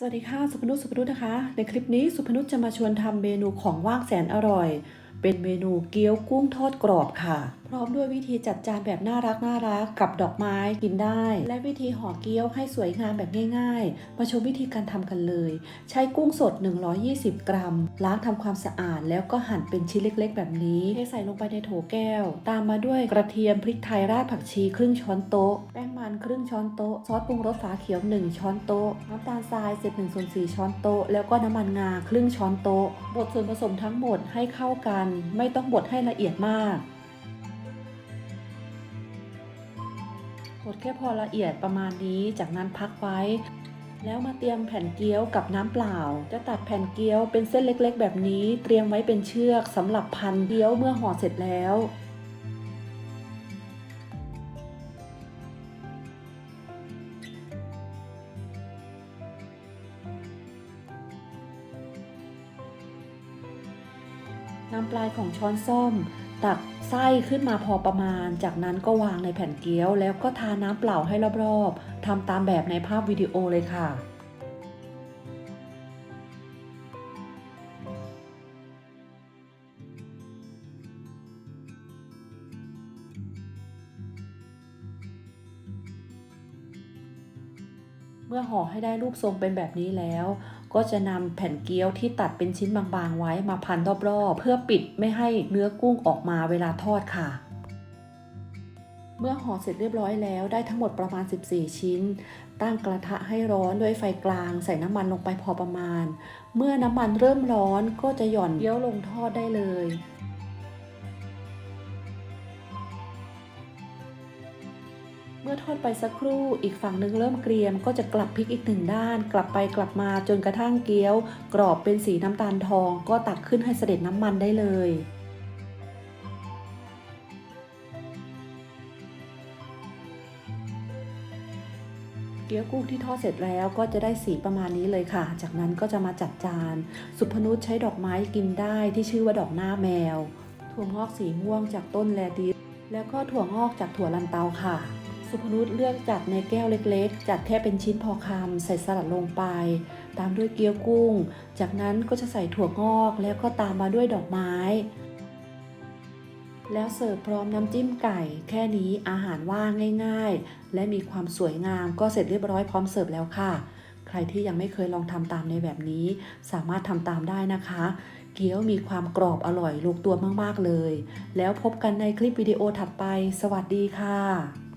สวัสดีค่ะ สุพนุชสุพนุชนะคะ ในคลิปนี้สุพนุชจะมาชวนทำเมนูของว่างแสนอร่อย เป็นเมนูเกี๊ยวกุ้งทอดกรอบค่ะ พร้อมด้วยวิธีจัดจานแบบน่ารักน่ารักกับดอกไม้กินได้ และวิธีห่อเกี๊ยวให้สวยงามแบบง่ายๆ มาชมวิธีการทำกันเลย ใช้กุ้งสด 120 กรัม ล้างทำความสะอาดแล้วก็หั่นเป็นชิ้นเล็กๆ แบบนี้เทใส่ลงไปในโถแก้ว ตามมาด้วยกระเทียมพริกไทยรากผักชีครึ่งช้อนโต๊ะ แป้งมันครึ่งช้อนโต๊ะ ซอสปรุงรสฝาเขียว 1 ช้อนโต๊ะ น้ำตาลทรายเศษ1ส่วน4ช้อนโต๊ะ แล้วก็น้ำมันงาครึ่งช้อนโต๊ะ บดส่วนผสมทั้งหมดให้เข้ากัน ไม่ต้องบดให้ละเอียดมาก บดแค่พอละเอียดประมาณนี้ จากนั้นพักไว้ แล้วมาเตรียมแผ่นเกี๊ยวกับน้ำเปล่า จะตัดแผ่นเกี๊ยวเป็นเส้นเล็กๆ แบบนี้ เตรียมไว้เป็นเชือกสำหรับพันเกี๊ยวเมื่อห่อเสร็จแล้วนำปลายของช้อนส้อม ตักไส้ขึ้นมาพอประมาณ จากนั้นก็วางในแผ่นเกี๊ยว แล้วก็ทาน้ำเปล่าให้รอบๆทำตามแบบในภาพวิดีโอเลยค่ะ เมื่อห่อให้ได้รูปทรงเป็นแบบนี้แล้ว ก็จะนำแผ่นเกี๊ยวที่ตัดเป็นชิ้นบางๆ ไว้มาพันรอบๆ เพื่อปิดไม่ให้เนื้อกุ้งออกมาเวลาทอดค่ะ เมื่อห่อเสร็จเรียบร้อยแล้วได้ทั้งหมดประมาณ 14 ชิ้น ตั้งกระทะให้ร้อนด้วยไฟกลางใส่น้ำมันลงไปพอประมาณ เมื่อน้ำมันเริ่มร้อนก็จะหย่อนเกี๊ยวลงทอดได้เลย มื่อทอดไปสักครู่อีกฝั่งหนึ่งเริ่มเกรียมก็จะกลับพลิกอีกหนึ่งด้าน กลับไปกลับมาจนกระทั่งเกี๊ยว กรอบเป็นสีน้ำตาลทอง ก็ตักขึ้นให้เสด็จน้ำมันได้เลยเกี๊ยวกุ้งที่ทอดเสร็จแล้วก็จะได้สีประมาณนี้เลยค่ะ จากนั้นก็จะมาจัดจาน สุพนุชใช้ดอกไม้กินได้ที่ชื่อว่าดอกหน้าแมว ถั่วงอกสีม่วงจากต้นแลดิสแล้วก็ถั่วงอกจากถั่วลันเตาค่ะ สุพนุชเลือกจัดในแก้วเล็กๆ จัดแค่เป็นชิ้นพอคำใส่สลัดลงไป ตามด้วยเกี๊ยวกุ้ง จากนั้นก็จะใส่ถั่วงอกแล้วก็ตามมาด้วยดอกไม้ แล้วเสิร์ฟพร้อมน้ำจิ้มไก่ แค่นี้อาหารว่างง่าย ๆ และมีความสวยงามก็เสร็จเรียบร้อยพร้อมเสิร์ฟแล้วค่ะ ใครที่ยังไม่เคยลองทำตามในแบบนี้ สามารถทำตามได้นะคะ เกี๊ยวมีความกรอบอร่อยลงตัวมากๆเลย แล้วพบกันในคลิปวิดีโอถัดไป สวัสดีค่ะ